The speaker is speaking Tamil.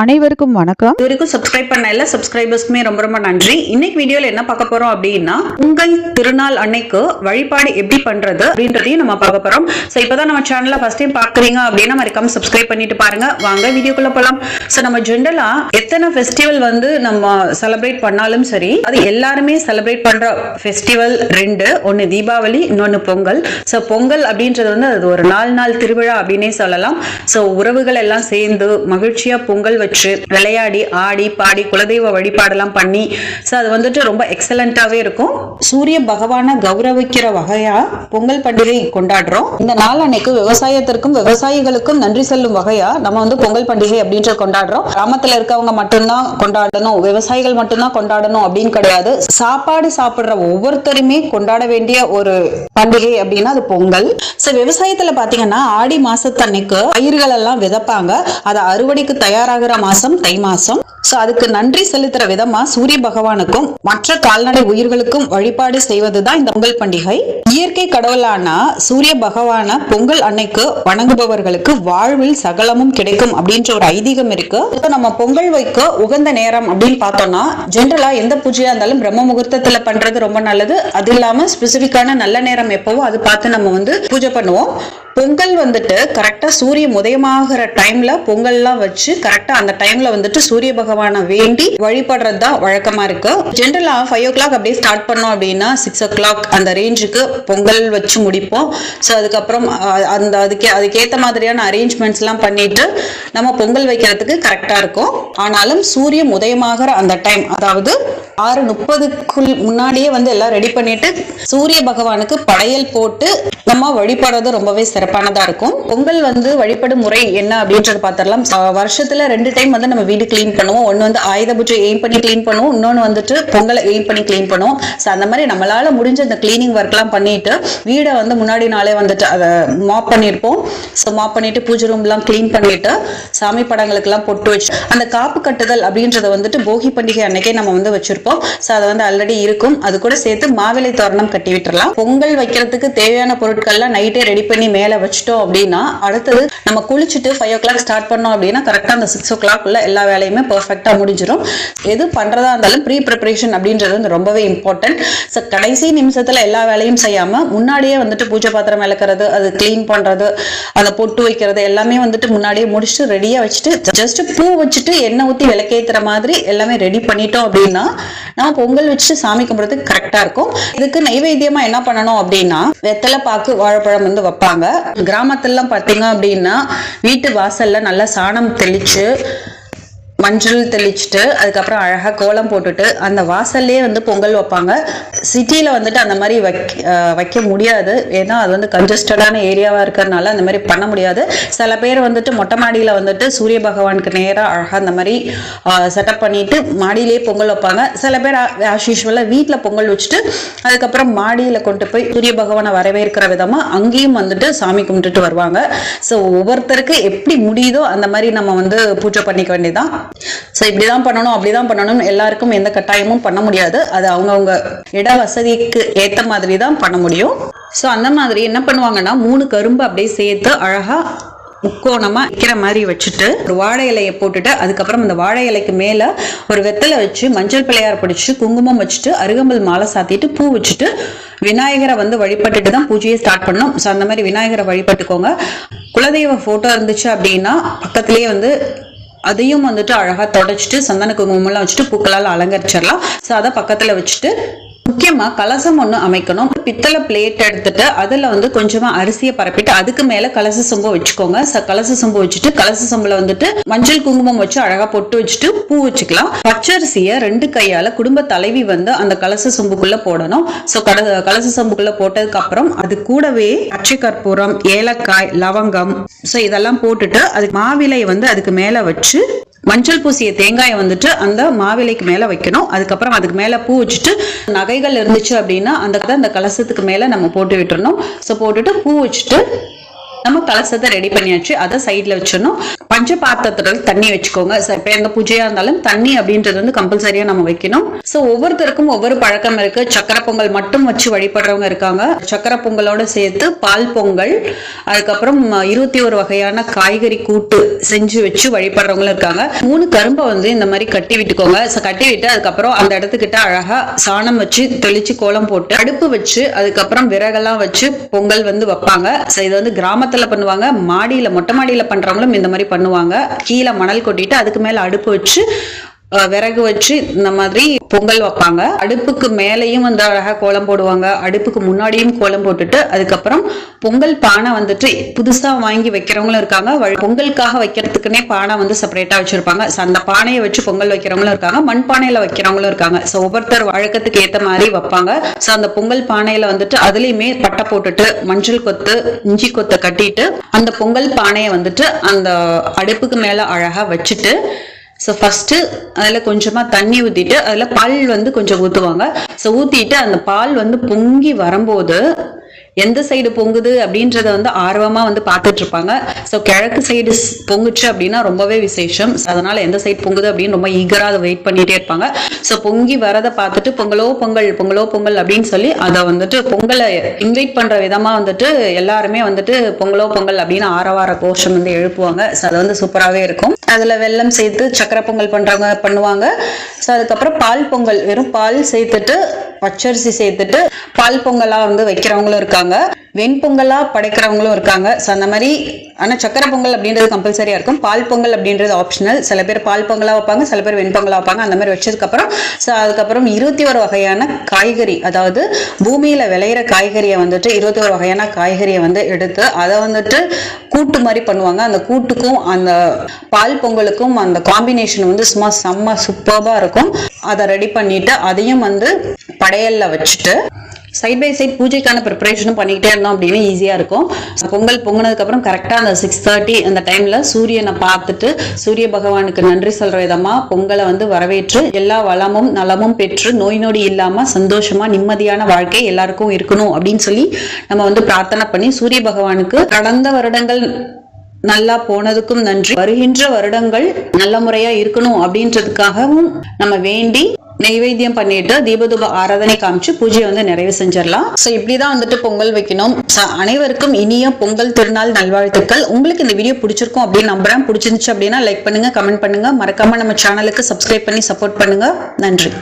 அனைவருக்கும் வணக்கம். இது வரைக்கும் சப்ஸ்கிரைப் பண்ண எல்லா சப்ஸ்கிரைபர்ஸ்க்குமே ரொம்ப ரொம்ப நன்றி. இன்னைக்கு வீடியோல என்ன பார்க்க போறோம் அப்படின்னா உங்கள் திருநாள் அன்னைக்கு வழிபாடு எப்படி பண்றது அப்படின்றதையும் நம்ம பார்க்க போறோம். ஸோ இப்பதான் நம்ம சேனல்ல ஃபர்ஸ்ட் டைம் பாக்குறீங்க அப்படின்னா மறக்காம சப்ஸ்கிரைப் பண்ணிட்டு பாருங்க. வாங்க வீடியோக்குள்ள போலாம். ஸோ நம்ம ஜென்ரலா எத்தனை ஃபெஸ்டிவல் வந்து நம்ம செலிப்ரேட் பண்ணாலும் சரி அது எல்லாருமே செலிப்ரேட் பண்ற ஃபெஸ்டிவல் ரெண்டு ஒன்னு தீபாவளி இன்னொன்னு பொங்கல். ஸோ பொங்கல் அப்படின்றது வந்து அது ஒரு நாலு நாள் திருவிழா அப்படின்னே சொல்லலாம். ஸோ உறவுகள் எல்லாம் சேர்ந்து மகிழ்ச்சியா பொங்கல் வச்சு விளையாடி ஆடி பாடி குலதெய்வ வழிபாடெல்லாம் பண்ணி ஸோ அது வந்துட்டு ரொம்ப எக்ஸலண்ட்டாகவே இருக்கும். சூரிய பகவானை கௌரவிக்கிற வகையா பொங்கல் பண்டிகை கொண்டாடுறோம். இந்த நாள் அன்னைக்கு விவசாயத்திற்கும் விவசாயிகளுக்கும் நன்றி செல்லும் வகையா நம்ம வந்து பொங்கல் பண்டிகை அப்படின்ற கொண்டாடுறோம். கிராமத்தில் இருக்கவங்க மட்டும்தான் கொண்டாடணும் விவசாயிகள் மட்டும்தான் கொண்டாடணும் அப்படின்னு கிடையாது. சாப்பாடு சாப்பிடுற ஒவ்வொருத்தருமே கொண்டாட வேண்டிய ஒரு பண்டிகை அப்படின்னா அது பொங்கல். ஸோ விவசாயத்தில் பார்த்தீங்கன்னா ஆடி மாசத்தன்னைக்கு பயிர்கள் எல்லாம் விதைப்பாங்க. அதை அறுவடைக்கு தயாராகிற மாசம் தை மாசம். சோ அதுக்கு நன்றி செலுத்துற விதமா சூரிய பகவானுக்கும் மற்ற கால்நடை உயிர்களுக்கும் வழிபாடு செய்வதுதான் இந்த பொங்கல் பண்டிகை. இயற்கை கடவுளான சூரிய பகவான பொங்கல் அன்னைக்கு வணங்குபவர்களுக்கு வாழ்வில் சகலமும் கிடைக்கும் அப்படின்ற ஒரு ஐதீகம் இருக்கு. நம்ம பொங்கல் வைக்க உகந்த நேரம் அப்படின்னு பார்த்தோம்னா ஜென்ரலா எந்த பூஜையா இருந்தாலும் பிரம்ம முகூர்த்தத்துல பண்றது ரொம்ப நல்லது. அது இல்லாம ஸ்பெசிபிக்கான நல்ல நேரம் எப்பவோ அது பார்த்து நம்ம வந்து பூஜை பண்ணுவோம். பொங்கல் வந்துட்டு கரெக்டாக சூரியன் உதயமாகிற டைம்ல பொங்கல்லாம் வச்சு கரெக்டாக அந்த டைம்ல வந்துட்டு சூரிய பகவானை வேண்டி வழிபடுறது தான் வழக்கமா இருக்கு. ஜென்ரலா ஃபைவ் ஓ கிளாக் அப்படியே ஸ்டார்ட் பண்ணோம் அப்படின்னா சிக்ஸ் ஓ கிளாக் அந்த ரேஞ்சுக்கு பொங்கல் வச்சு முடிப்போம். ஸோ அதுக்கப்புறம் அந்த அதுக்கே அதுக்கேற்ற மாதிரியான அரேஞ்ச்மெண்ட்ஸ் எல்லாம் பண்ணிட்டு நம்ம பொங்கல் வைக்கிறதுக்கு கரெக்டா இருக்கும். ஆனாலும் சூரியன் உதயமாகிற அந்த டைம் அதாவது ஆறு முப்பதுக்குள் முன்னாடியே வந்து எல்லாம் ரெடி பண்ணிட்டு சூரிய பகவானுக்கு படையல் போட்டு நம்ம வழிபடுறது ரொம்பவே சிறப்பானதா இருக்கும். பொங்கல் வந்து வழிபடும் முறை என்ன அப்படின்றது பார்த்துடலாம் வருஷத்தில் வருஷத்துல ரெண்டு டைம் வந்து நம்ம வீடு க்ளீன் பண்ணுவோம். ஒன்று வந்து ஆயுத பூஜை எய்ம் பண்ணி க்ளீன் பண்ணுவோம். இன்னொன்னு வந்துட்டு பொங்கலை எய்ம் பண்ணி க்ளீன் பண்ணுவோம். ஸோ அந்த மாதிரி நம்மளால முடிஞ்ச இந்த க்ளீனிங் ஒர்க்லாம் பண்ணிட்டு வீடை வந்து முன்னாடி நாளே வந்துட்டு அதை மாப் பண்ணியிருப்போம் ஸோ மாப் பண்ணிட்டு பூஜை ரூம்லாம் க்ளீன் பண்ணிட்டு சாமி படங்களுக்கெல்லாம் பொட்டு வச்சு அந்த காப்பு கட்டுதல் அப்படின்றத வந்துட்டு போகி பண்டிகை அன்னைக்கே நம்ம வந்து வச்சிருப்போம். ஸோ அது வந்து ஆல்ரெடி இருக்கும். அது கூட சேர்த்து மாவிலை தோரணம் கட்டி விட்டுறலாம். பொங்கல் வைக்கிறதுக்கு தேவையான பொருட்கள் பொருட்கள்லாம் நைட்டே ரெடி பண்ணி மேலே வச்சிட்டோம் அப்படின்னா அடுத்தது நம்ம குளிச்சுட்டு ஃபைவ் ஓ கிளாக் ஸ்டார்ட் பண்ணோம் அப்படின்னா கரெக்டாக அந்த சிக்ஸ் ஓ கிளாக் உள்ள எல்லா வேலையுமே பர்ஃபெக்டாக முடிஞ்சிடும் எது பண்ணுறதா இருந்தாலும் ப்ரீ ப்ரிப்பரேஷன் அப்படின்றது வந்து ரொம்பவே இம்பார்ட்டன்ட் ஸோ கடைசி நிமிஷத்தில் எல்லா வேலையும் செய்யாமல் முன்னாடியே வந்துட்டு பூஜை பாத்திரம் விளக்குறது அது க்ளீன் பண்ணுறது அதை பொட்டு வைக்கிறது எல்லாமே வந்துட்டு முன்னாடியே முடிச்சுட்டு ரெடியாக வச்சுட்டு ஜஸ்ட் பூ வச்சுட்டு எண்ணெய் ஊற்றி விளக்கேற்றுற மாதிரி எல்லாமே ரெடி பண்ணிட்டோம் அப்படின்னா நம்ம பொங்கல் வச்சுட்டு சாமி கும்பிட்றதுக்கு கரெக்டாக இருக்கும். இதுக்கு நைவேத்தியமா என்ன பண்ணணும் அப்படின்னா வெத்தலை பாக்கு வாழைப்பழம் வந்து வைப்பாங்க. கிராமத்துலலாம் பார்த்தீங்க அப்படின்னா வீட்டு வாசல்ல நல்லா சாணம் தெளிச்சு மஞ்சள் தெளிச்சுட்டு அதுக்கப்புறம் அழகாக கோலம் போட்டுட்டு அந்த வாசல்லே வந்து பொங்கல் வைப்பாங்க. சிட்டியில் வந்துட்டு அந்த மாதிரி வைக்க வைக்க முடியாது. ஏன்னா அது வந்து கன்ஜஸ்டடான ஏரியாவாக இருக்கிறதுனால அந்த மாதிரி பண்ண முடியாது. சில பேர் வந்துட்டு மொட்டை மாடியில் வந்துட்டு சூரிய பகவானுக்கு நேராக அழகாக அந்த மாதிரி செட்டப் பண்ணிட்டு மாடியிலே பொங்கல் வைப்பாங்க. சில பேர் ஆஸ் யூஸ்வலாக வீட்டில் பொங்கல் வச்சுட்டு அதுக்கப்புறம் மாடியில் கொண்டு போய் சூரிய பகவானை வரவேற்கிற விதமாக அங்கேயும் வந்துட்டு சாமி கும்பிட்டுட்டு வருவாங்க. ஸோ ஒவ்வொருத்தருக்கு எப்படி முடியுதோ அந்த மாதிரி நம்ம வந்து பூஜை பண்ணிக்க வேண்டியதான் ஸோ இப்படிதான் பண்ணணும் அப்படிதான் பண்ணணும் எல்லாருக்கும் எந்த கட்டாயமும் பண்ண முடியாது. அது அவங்கவுங்க இட வசதிக்கு ஏற்ற மாதிரி தான் பண்ண முடியும். ஸோ அந்த மாதிரி என்ன பண்ணுவாங்கன்னா மூணு கரும்பு அப்படியே சேர்த்து அழகா முக்கோணமாக வைக்கிற மாதிரி வச்சுட்டு ஒரு வாழை இலையை போட்டுட்டு அதுக்கப்புறம் அந்த வாழை இலைக்கு மேல ஒரு வெத்தலை வச்சு மஞ்சள் பிள்ளையார் பிடிச்சு குங்குமம் வச்சுட்டு அருகம்புல் மாலை சாத்திட்டு பூ வச்சுட்டு விநாயகரை வந்து வழிபட்டுட்டு தான் பூஜையை ஸ்டார்ட் பண்ணோம் ஸோ அந்த மாதிரி விநாயகரை வழிபட்டுக்கோங்க. குலதெய்வ போட்டோ இருந்துச்சு அப்படின்னா பக்கத்துலேயே வந்து அதையும் வந்துட்டு அழகா தொடச்சிட்டு சந்தன குங்குமம்லாம் வச்சுட்டு பூக்களால் அலங்கரிச்சிடலாம். ஸோ அதை பக்கத்துல வச்சுட்டு முக்கியமா கலசம் ஒண்ணு அமைக்கணும். பித்தளை பிளேட் எடுத்துட்டு அதுல வந்து கொஞ்சமா அரிசியை பரப்பிட்டு அதுக்கு மேல கலச சொம்பு வச்சுக்கோங்க. கலச சொம்பு வச்சுட்டு கலச சொம்புல வந்துட்டு மஞ்சள் குங்குமம் வச்சு அழகா பொட்டு வச்சுட்டு பூ வச்சுக்கலாம். பச்சரிசியை ரெண்டு கையால குடும்ப தலைவி வந்து அந்த கலச சொம்புக்குள்ள போடணும். ஸோ கலச சொம்புக்குள்ள போட்டதுக்கு அப்புறம் அது கூடவே பச்சை கற்பூரம் ஏலக்காய் லவங்கம். ஸோ இதெல்லாம் போட்டுட்டு அது மாவிலை வந்து அதுக்கு மேல வச்சு மஞ்சள் பூசிய தேங்காயை வந்துட்டு அந்த மாவிலைக்கு மேல வைக்கணும். அதுக்கப்புறம் அதுக்கு மேல பூ வச்சுட்டு நகைகள் இருந்துச்சு அப்படின்னா அந்த அந்த கலசத்துக்கு மேல நம்ம போட்டு விட்டுறணும். ஸோ போட்டுட்டு பூ வச்சுட்டு நம்ம கலசத்தை ரெடி பண்ணியாச்சு. அதை சைட்ல வச்சிடணும். பஞ்ச பாத்திரத்துல தண்ணி வச்சுக்கோங்க. ச- இப்ப எந்த பூஜையா இருந்தாலும் தண்ணி அப்படின்றது வந்து கம்பல்சரியா நம்ம வைக்கணும். சோ ஒவ்வொருத்தருக்கும் ஒவ்வொரு பழக்கம் இருக்கு. சக்கரை பொங்கல் மட்டும் வச்சு வழிபடுறவங்க இருக்காங்க. சக்கரை பொங்கலோட சேர்த்து பால் பொங்கல் அதுக்கப்புறம் இருபத்தி ஒரு வகையான காய்கறி கூட்டு செஞ்சு வச்சு வழிபடுறவங்களும் இருக்காங்க. மூணு கரும்பை வந்து இந்த மாதிரி கட்டி விட்டுக்கோங்க. கட்டி விட்டு அதுக்கப்புறம் அந்த இடத்துக்கிட்ட அழகா சாணம் வச்சு தெளிச்சு கோலம் போட்டு அடுப்பு வச்சு அதுக்கப்புறம் விறகெல்லாம் வச்சு பொங்கல் வந்து வைப்பாங்க. ஸோ இது வந்து கிராமத்துல பண்ணுவாங்க. மாடியில் மொட்டை மாடியில் பண்றவங்களும் இந்த மாதிரி பண்ணுவாங்க. கீழே மணல் கொட்டிட்டு அதுக்கு மேலே அடுப்பு வச்சு விறகு வச்சு இந்த மாதிரி பொங்கல் வைப்பாங்க. அடுப்புக்கு மேலேயும் வந்து அழகாக கோலம் போடுவாங்க. அடுப்புக்கு முன்னாடியும் கோலம் போட்டுட்டு அதுக்கப்புறம் பொங்கல் பானை வந்துட்டு புதுசாக வாங்கி வைக்கிறவங்களும் இருக்காங்க. பொங்கலுக்காக வைக்கிறதுக்குன்னே பானை வந்து செப்பரேட்டாக வச்சுருப்பாங்க. ஸோ அந்த பானையை வச்சு பொங்கல் வைக்கிறவங்களும் இருக்காங்க. மண் பானையில வைக்கிறவங்களும் இருக்காங்க. ஸோ ஒவ்வொருத்தர் வழக்கத்துக்கு ஏற்ற மாதிரி வைப்பாங்க. ஸோ அந்த பொங்கல் பானையில வந்துட்டு அதுலேயுமே பட்டை போட்டுட்டு மஞ்சள் கொத்து இஞ்சி கொத்தை கட்டிட்டு அந்த பொங்கல் பானையை வந்துட்டு அந்த அடுப்புக்கு மேலே அழகா வச்சுட்டு ஸோ ஃபஸ்ட்டு அதில் கொஞ்சமாக தண்ணி ஊற்றிட்டு அதில் பால் வந்து கொஞ்சம் ஊற்றுவாங்க ஸோ ஊற்றிட்டு அந்த பால் வந்து பொங்கி வரும்போது எந்த சைடு பொங்குது அப்படின்றத வந்து ஆர்வமாக வந்து பார்த்துட்டு இருப்பாங்க. ஸோ கிழக்கு சைடு பொங்குச்சு அப்படின்னா ரொம்பவே விசேஷம். So, அதனால எந்த சைடு பொங்குது அப்படின்னு ரொம்ப ஈகராக அதை வெயிட் பண்ணிட்டே இருப்பாங்க. ஸோ பொங்கி வரதை பார்த்துட்டு பொங்கலோ பொங்கல் பொங்கலோ பொங்கல் அப்படின்னு சொல்லி அதை வந்துட்டு பொங்கலை இன்வைட் பண்ணுற விதமாக வந்துட்டு எல்லாருமே வந்துட்டு பொங்கலோ பொங்கல் அப்படின்னு ஆரவார கோஷம் வந்து எழுப்புவாங்க. ஸோ அது வந்து சூப்பராகவே இருக்கும். அதில் வெல்லம் சேர்த்து சக்கரை பொங்கல் பண்ணுறவங்க பண்ணுவாங்க. ஸோ அதுக்கப்புறம் பால் பொங்கல் வெறும் பால் சேர்த்துட்டு பச்சரிசி சேர்த்துட்டு பால் பொங்கலாக வந்து வைக்கிறவங்களும் இருக்காங்க. வெண்பொங்கலாக படைக்கிறவங்களும் இருக்காங்க. ஸோ அந்த மாதிரி ஆனால் சக்கரை பொங்கல் அப்படின்றது கம்பல்சரியாக இருக்கும். பால் பொங்கல் அப்படின்றது ஆப்ஷனல் சில பேர் பால் பொங்கலாக வைப்பாங்க சில பேர் வெண்பொங்கலாக வைப்பாங்க. அந்த மாதிரி வச்சதுக்கப்புறம் ஸோ அதுக்கப்புறம் இருபத்தி ஒரு வகையான காய்கறி அதாவது பூமியில் விளையிற காய்கறியை வந்துட்டு இருபத்தி ஒரு வகையான காய்கறியை வந்து எடுத்து அதை வந்துட்டு கூட்டு மாதிரி பண்ணுவாங்க. அந்த கூட்டுக்கும் அந்த பால் பொங்கலுக்கும் அந்த காம்பினேஷன் வந்து சும்மா செம்ம சூப்பராக இருக்கும். அதை ரெடி பண்ணிட்டு அதையும் வந்து படையலில் வச்சுட்டு சைட் பை சைட் பூஜைக்கான ப்ரிப்பரேஷனும் பண்ணிக்கிட்டே இருந்தோம் அப்படின்னு ஈஸியாக இருக்கும். பொங்கல் பொங்கினதுக்கப்புறம் கரெக்டாக அந்த சிக்ஸ் தேர்ட்டி அந்த டைமில் சூரியனை பார்த்துட்டு சூரிய பகவானுக்கு நன்றி சொல்கிற விதமாக பொங்கலை வந்து வரவேற்று எல்லா வளமும் நலமும் பெற்று நோய் நொடி இல்லாமல் சந்தோஷமாக நிம்மதியான வாழ்க்கை எல்லாருக்கும் இருக்கணும் அப்படின்னு சொல்லி நம்ம வந்து பிரார்த்தனை பண்ணி சூரிய பகவானுக்கு கடந்த வருடங்கள் நல்லா போனதுக்கும் நன்றி. வருகின்ற வருடங்கள் நல்ல முறையா இருக்கணும் அப்படின்றதுக்காகவும் நம்ம வேண்டி நெய்வேத்தியம் பண்ணிட்டு தீபதூப ஆராதனை காமிச்சு பூஜையை வந்து நிறைவு செஞ்சிடலாம். ஸோ இப்படிதான் வந்துட்டு பொங்கல் வைக்கணும். அனைவருக்கும் இனிய பொங்கல் திருநாள் நல்வாழ்த்துக்கள். உங்களுக்கு இந்த வீடியோ பிடிச்சிருக்கும் அப்படின்னு நம்புறேன். பிடிச்சிருந்துச்சு அப்படின்னா லைக் பண்ணுங்க கமெண்ட் பண்ணுங்க. மறக்காம நம்ம சேனலுக்கு சப்ஸ்கிரைப் பண்ணி சப்போர்ட் பண்ணுங்க. நன்றி.